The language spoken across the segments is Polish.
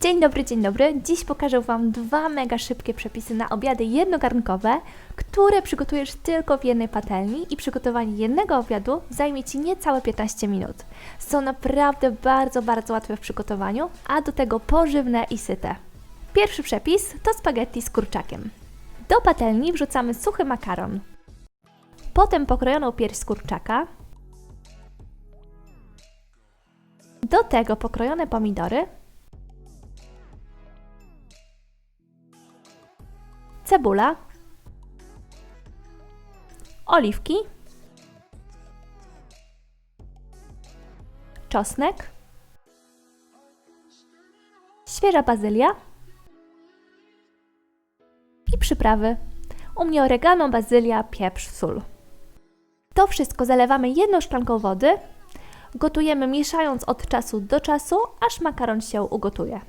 Dzień dobry, dzień dobry. Dziś pokażę Wam dwa mega szybkie przepisy na obiady jednogarnkowe, które przygotujesz tylko w jednej patelni i przygotowanie jednego obiadu zajmie Ci niecałe 15 minut. Są naprawdę bardzo, bardzo łatwe w przygotowaniu, a do tego pożywne i syte. Pierwszy przepis to spaghetti z kurczakiem. Do patelni wrzucamy suchy makaron, potem pokrojoną pierś z kurczaka, do tego pokrojone pomidory, cebula, oliwki, czosnek, świeża bazylia i przyprawy. U mnie oregano, bazylia, pieprz, sól. To wszystko zalewamy jedną szklanką wody, gotujemy mieszając od czasu do czasu, aż makaron się ugotuje.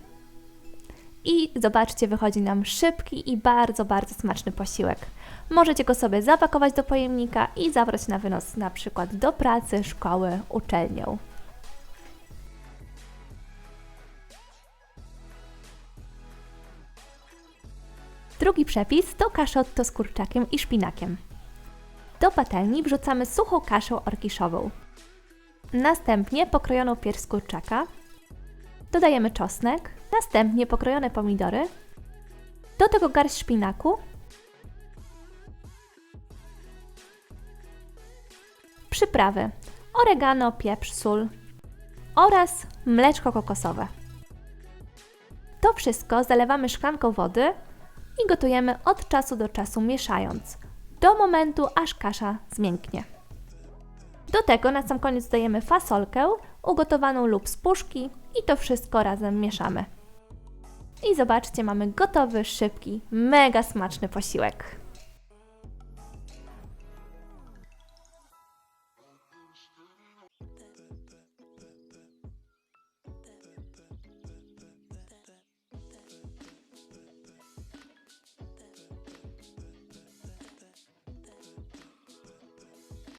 I zobaczcie, wychodzi nam szybki i bardzo, bardzo smaczny posiłek. Możecie go sobie zapakować do pojemnika i zabrać na wynos na przykład do pracy, szkoły, uczelnię. Drugi przepis to kaszotto z kurczakiem i szpinakiem. Do patelni wrzucamy suchą kaszę orkiszową. Następnie pokrojoną pierś kurczaka, Dodajemy czosnek, następnie pokrojone pomidory, do tego garść szpinaku, przyprawy, oregano, pieprz, sól oraz mleczko kokosowe. To wszystko zalewamy szklanką wody i gotujemy od czasu do czasu mieszając, do momentu aż kasza zmięknie. Do tego na sam koniec dodajemy fasolkę, ugotowaną lub z puszki i to wszystko razem mieszamy. I zobaczcie, mamy gotowy, szybki, mega smaczny posiłek.